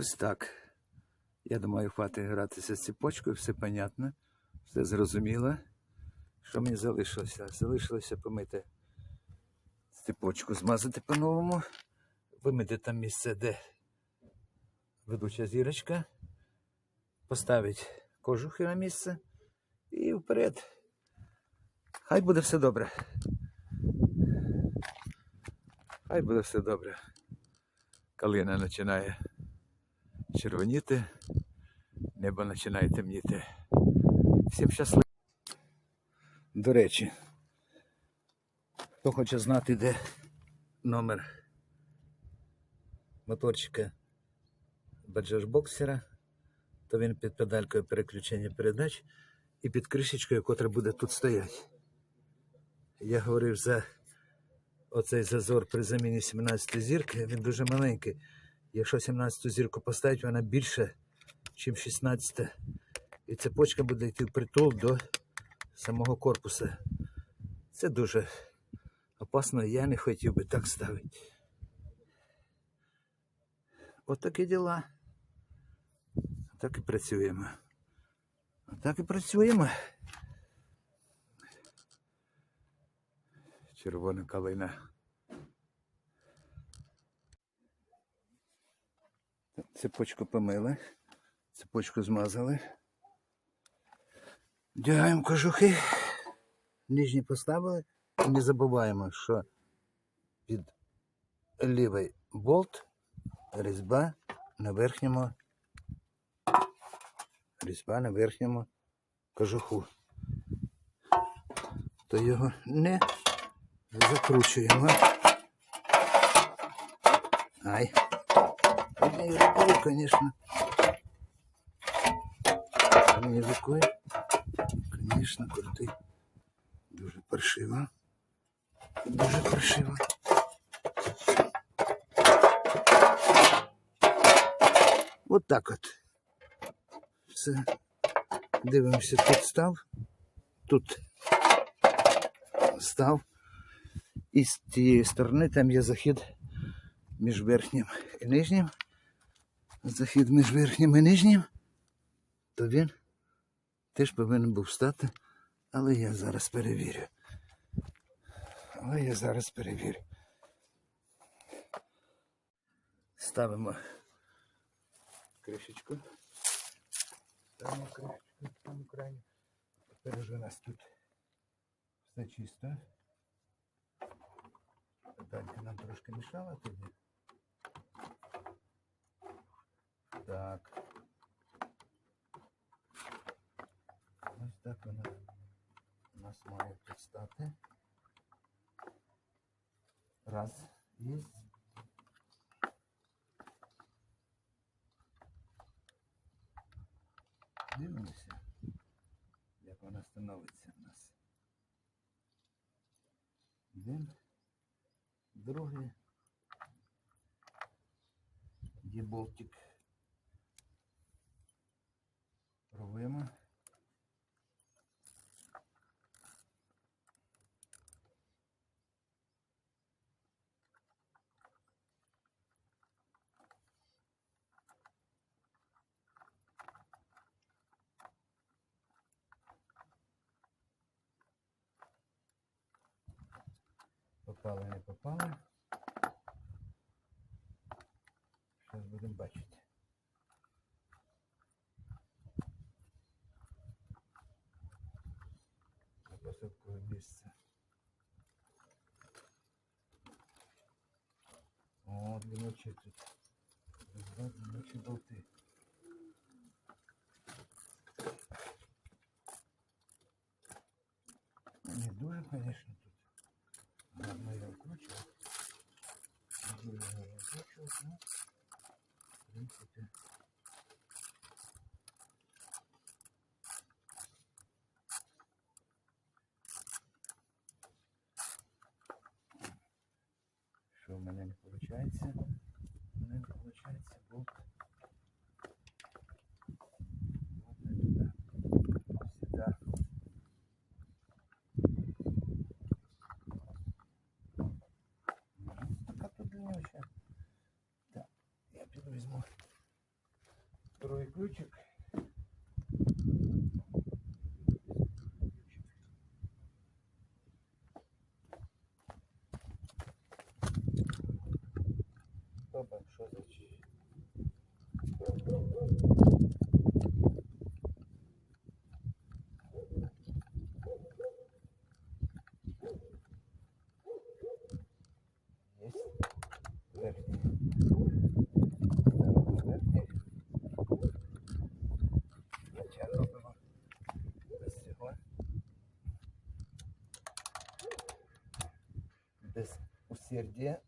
Ось так. Я думаю, хватить гратися з цепочкою, все понятно, все зрозуміло. Що мені залишилося? Залишилося помити цепочку, змазати по-новому, вимити там місце, де ведуча зірочка, поставити кожухи на місце і вперед. Хай буде все добре. Хай буде все добре. Калина починає червоніти, небо починає темніти. Всім щасливо. До речі, хто хоче знати, де номер моторчика Bajaj боксера, то він під педалькою переключення передач і під кришечкою, котра буде тут стояти. Я говорив за оцей зазор при заміні 17 зірки, він дуже маленький. Якщо 17 зірку поставити, вона більше, ніж 16. І цепочка буде йти в притул до самого корпуса. Це дуже опасно, я не хотів би так ставити. От такі діла. Так і працюємо. Так і працюємо. Червона калина. Цепочку помили, цепочку змазали. Дягаємо кожухи, нижні поставили. І не забуваємо, що під лівий болт різьба на верхньому різьба на верхньому кожуху. То його не закручуємо. Ай. Однією рукою, звісно. Однією рукою, звісно, крутий. Дуже паршиво. Дуже паршиво. От так от. Все. Дивимося, тут став. Тут став. І з тієї сторони там є захід між верхнім і нижнім. Захід між верхнім і нижнім. То він теж повинен був стати. Але я зараз перевірю. Але я зараз перевірю. Ставимо кришечку. Ставимо кришечку в цьому крані. Тепер вже у нас тут все чисто. Далька нам трошки мішала тоді. Так. Ось так вона у нас має тут. Раз. Є. Дивимося, як вона становиться в нас. Один. Другий. Є болтик. Пробуємо. Попали, не попали. Зараз будемо бачити. місце. О, длинночі тут. Два длинночі болти. Не дуже, конечно, тут. Гарно я вкручував. Не дуже гарно вкручував, ну, в принципі. В мене не виходить? У мене не виходить болт. Вот не туди. Сюди. Така тут длиннюща. Так, я піду візьму ключик. Опа, що за чи? Есть. Верхний.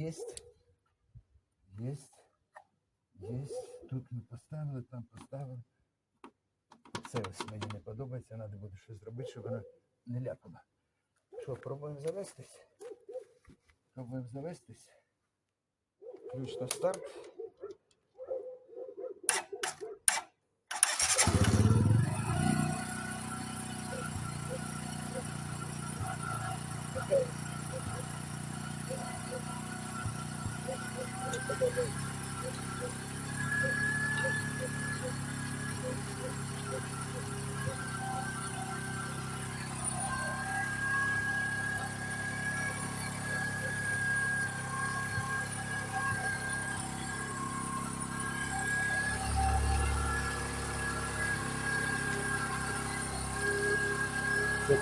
Есть. Есть. Есть. Тут ми поставили, там поставили. Це ось мені не подобається, треба буде щось зробити, щоб вона не ляпала. Що, пробуємо завестись? Пробуємо завестись. Ключ на старт.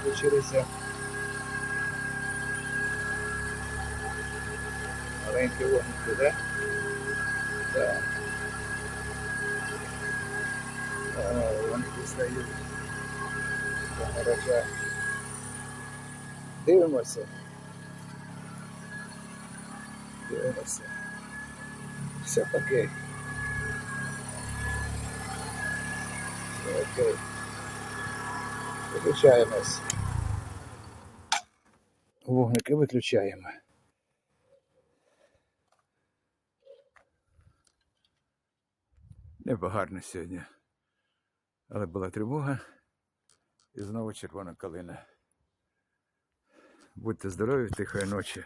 Заключилися маленькі вогники, да? Так. О, Вогники стають. до гаража. Дивимося. Дивимося. Все окей. Все окей. Виключаємось. Вогники виключаємо. Небо гарне сьогодні. Але була тривога і знову червона калина. Будьте здорові, тихої ночі.